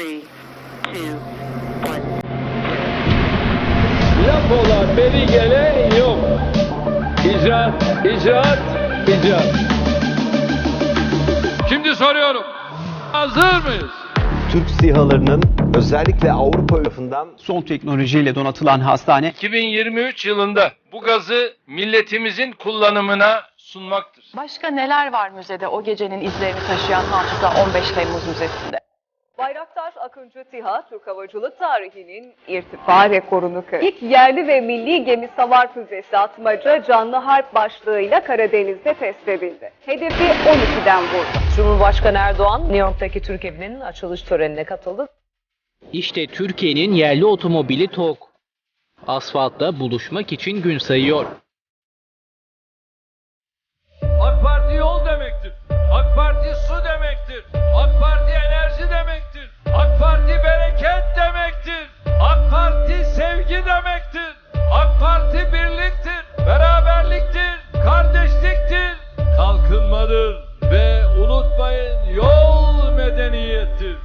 three, two, one. Laf ola beri gele yok. İcraat, icraat, icraat. Şimdi soruyorum. Hazır mıyız? Türk SİHA'larının özellikle Avrupa tarafından son teknolojiyle donatılan hastane 2023 yılında bu gazı milletimizin kullanımına sunmaktır. Başka neler var müzede o gecenin izlerini taşıyan Hafıza 15 Temmuz Müzesi'nde? Bayraktar Akıncı SİHA, Türk havacılık tarihinin irtifa rekorunu kırdı. İlk yerli ve milli gemi savar füzesi atmaca canlı harp başlığıyla Karadeniz'de test edildi. Hedefi 12'den vurdu. Cumhurbaşkanı Erdoğan New York'taki Türk evinin açılış törenine katıldı. İşte Türkiye'nin yerli otomobili TOG. Asfaltta buluşmak için gün sayıyor. Kalkınmadır ve unutmayın yol medeniyettir.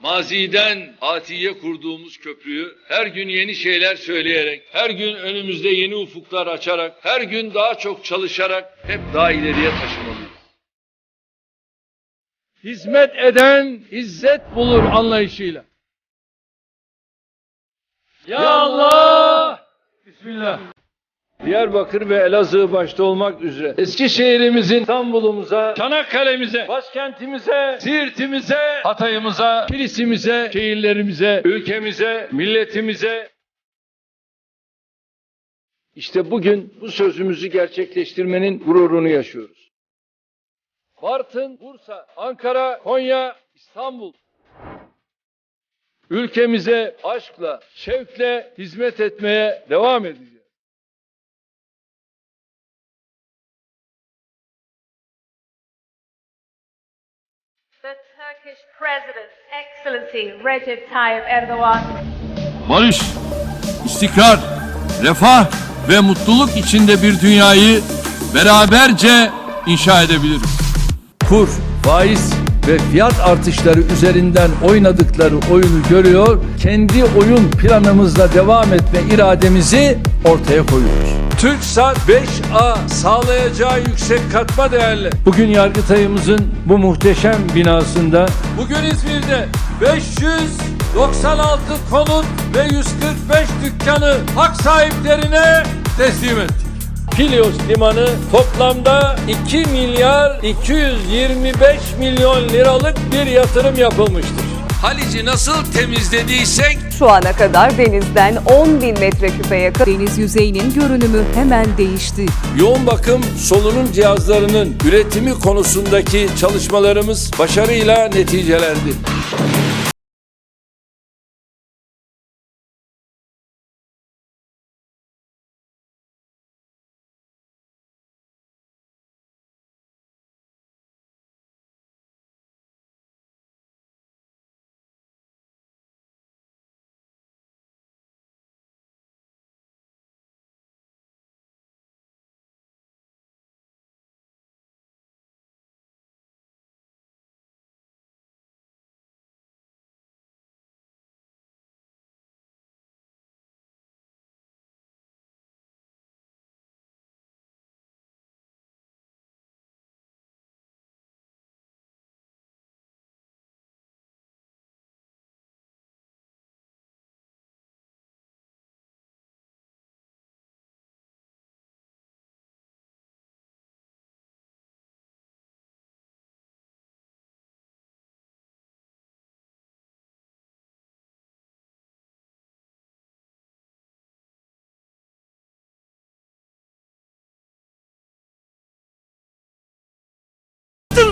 Maziden atiye kurduğumuz köprüyü her gün yeni şeyler söyleyerek, her gün önümüzde yeni ufuklar açarak, her gün daha çok çalışarak hep daha ileriye taşımalıyız. Hizmet eden izzet bulur anlayışıyla. Ya Allah! Bismillah. Diyarbakır ve Elazığ başta olmak üzere Eskişehir'imizin İstanbul'umuza, Çanakkale'mize, başkentimize, Siirt'imize, Hatay'ımıza, Kilis'imize, şehirlerimize, ülkemize, milletimize işte bugün bu sözümüzü gerçekleştirmenin gururunu yaşıyoruz. Bartın, Bursa, Ankara, Konya, İstanbul. Ülkemize aşkla, şevkle hizmet etmeye devam edeceğiz. The Turkish President, Excellency Recep Tayyip Erdogan. barış, istikrar, refah ve mutluluk içinde bir dünyayı beraberce inşa edebiliriz. kur, faiz ve fiyat artışları üzerinden oynadıkları oyunu görüyor, kendi oyun planımızla devam etme irademizi ortaya koyuyoruz. TürkSat 5A sağlayacağı yüksek katma değerli. Bugün Yargıtay'ımızın bu muhteşem binasında bugün İzmir'de 596 konut ve 145 dükkanı hak sahiplerine teslim ettik. Kilyos Limanı toplamda 2 milyar 225 milyon liralık bir yatırım yapılmıştır. Halici nasıl temizlediysek Şu ana kadar denizden 10 bin metreküpe yakın Deniz yüzeyinin görünümü hemen değişti. yoğun bakım solunum cihazlarının üretimi konusundaki çalışmalarımız başarıyla neticelendi.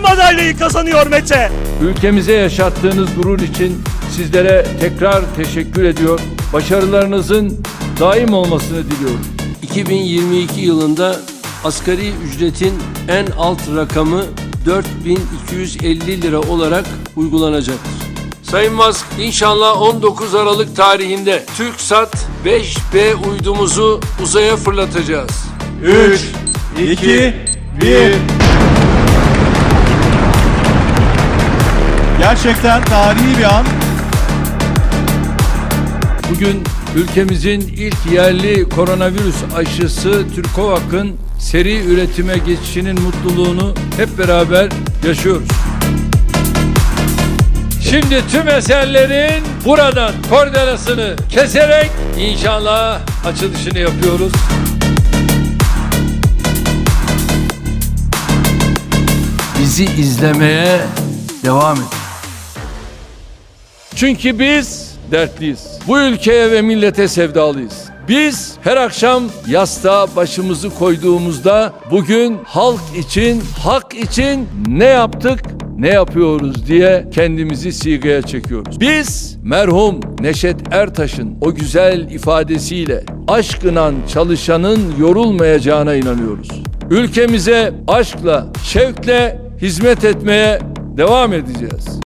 Madalyayı kazanıyor Mete. Ülkemize yaşattığınız gurur için sizlere tekrar teşekkür ediyor. Başarılarınızın daim olmasını diliyorum. 2022 yılında asgari ücretin en alt rakamı 4250 lira olarak uygulanacaktır. Sayın Musk inşallah 19 Aralık tarihinde TürkSat 5B uydumuzu uzaya fırlatacağız. 3, 2, 1. Gerçekten tarihi bir an. Bugün ülkemizin ilk yerli koronavirüs aşısı Türkovak'ın seri üretime geçişinin mutluluğunu hep beraber yaşıyoruz. Şimdi tüm eserlerin buradan kordelasını keserek inşallah açılışını yapıyoruz. Bizi izlemeye devam edin. Çünkü biz dertliyiz. Bu ülkeye ve millete sevdalıyız. Biz her akşam yastığa başımızı koyduğumuzda bugün halk için, hak için ne yaptık, ne yapıyoruz diye kendimizi sigaya çekiyoruz. Biz merhum Neşet Ertaş'ın o güzel ifadesiyle aşkınan çalışanın yorulmayacağına inanıyoruz. Ülkemize aşkla, şevkle hizmet etmeye devam edeceğiz.